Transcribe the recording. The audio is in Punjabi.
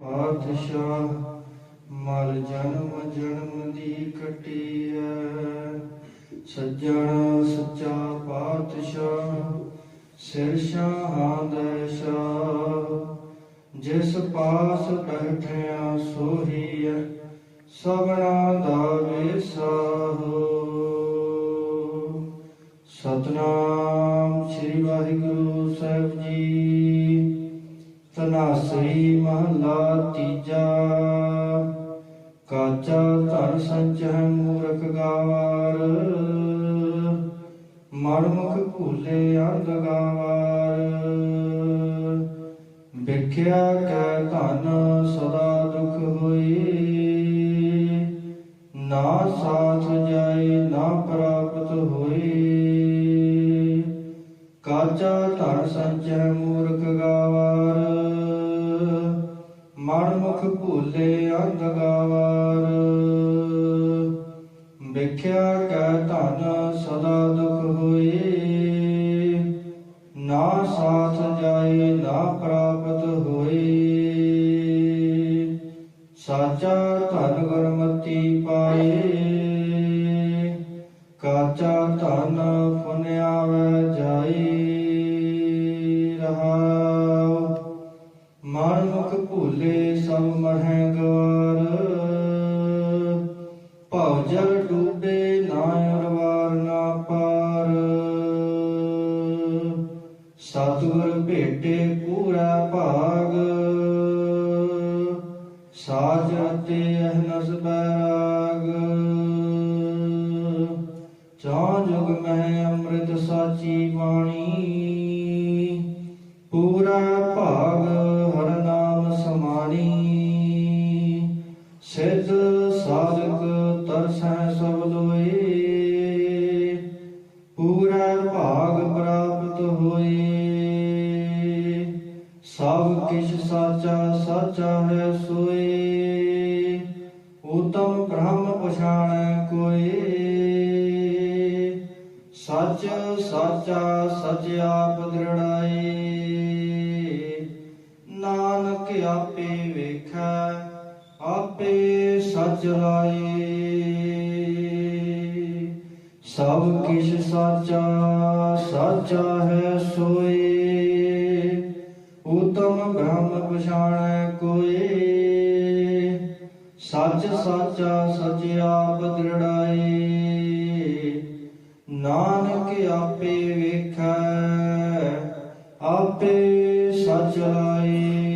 ਪਾਤਸ਼ਾਹ, ਮਲ ਜਨਮ ਜਨਮ ਦੀ ਕਟੀਐ। ਸੱਜਣ ਸੱਚਾ ਪਾਤਸ਼ਾਹ, ਸਿਰ ਸ਼ਾਹਾਂ ਦੇ ਸ਼ਾਹ। ਜਿਸ ਪਾਸ ਬੈਠਿਆ ਸੋਹੀਐ, ਸਭਨਾ ਦਾ ਵਿਸਾਹੋ। ਸਤਨਾਮ ਸ੍ਰੀ ਵਾਹਿਗੁਰੂ ਸਾਹਿਬ ਜੀ। ਤਨਾਸਰੀ ਮਹਲਾ ਤੀਜਾ। ਕਾਚਾ ਧਨ ਸੰਚੈ ਮੂਰਖ ਗਾਵਾਰ। ਮਨਮੁਖ ਭੂਲੇ ਅੰਧ ਗਾਵਾਰ। ਵਿਖਿਆ ਕੈ ਧਨ ਸਦਾ ਦੁਖ ਹੋਈ ਨਾ ਸਾਥ ਜਾਏ, ਨਾ ਪ੍ਰਾਪਤ ਹੋਏ। ਕਾਚਾ ਧਨ ਸੰਚੈ ਮੂਰਖ ਗਾਵਾਰ। ਮਨ ਮੁਖ ਭੂਲੇ ਅੰਧ ਗਾਵਾਰ। ਵਿਖਿਆ ਕੈ ਧਨ ਸਦਾ ਦੁਖ ਹੋਏ। ਨਾ ਸਾਥ ਜਾਏ, ਨਾ ਪ੍ਰਾਪਤ ਹੋਏ। ਸਾਚਾ ਧਨ ਗੁਰਮਤੀ ਪਾਏ। ਕਾਚਾ ਧਨ ਪੁਨਿਆਵੈ ਮਨਮੁਖ ਭੂਲੇ ਸਭ ਮਰਹਿ ਗਵਾਰ। ਭਉ ਜਲ ਡੂਬੇ ਨਾ ਉਰਵਾਰ ਨਾ ਪਾਰ। ਸਤਿਗੁਰ ਭੇਟੇ ਪੂਰਾ ਭਾਗ। ਸਾਜ ਤੇ ਅਹਨਸ ਬੈਰਾਗ। ਚਾਂ ਜੁਗ ਮੈਂ ਅੰਮ੍ਰਿਤ ਸਾਚੀ ਬਾਣੀ। ਪੂਰਾ ਤਰਸੈ ਸਭ ਲੋਏ, ਪੂਰਾ ਭਾਗ ਪ੍ਰਾਪਤ ਹੋਏ। ਸਭ ਕਿਛ ਸਾਚਾ ਸਾਚਾ ਹੈ ਸੋਏ। ਉਤਮ ਬ੍ਰਹਮ ਪਛਾਣੈ ਕੋਏ। ਸੱਚ, ਸਾਚਾ, ਸਚ ਆਪ ਦ੍ਰਿੜਾਏ। ਨਾਨਕ ਆਪੇ ਵੇਖੈ ਸਚ ਲਾਏ ਸਭ ਕਿਛ ਸਾਚਾ ਸਾਚਾ ਹੈ ਸੋਏ। ਉਤਮ ਬ੍ਰਹਮ ਪਛਾਣੈ ਕੋਏ। ਸੱਚ ਸਾਚਾ, ਸਚ ਆਪ ਨਾਨਕ ਆਪੇ ਵੇਖੈ, ਆਪੇ ਸਚ ਲਾਏ।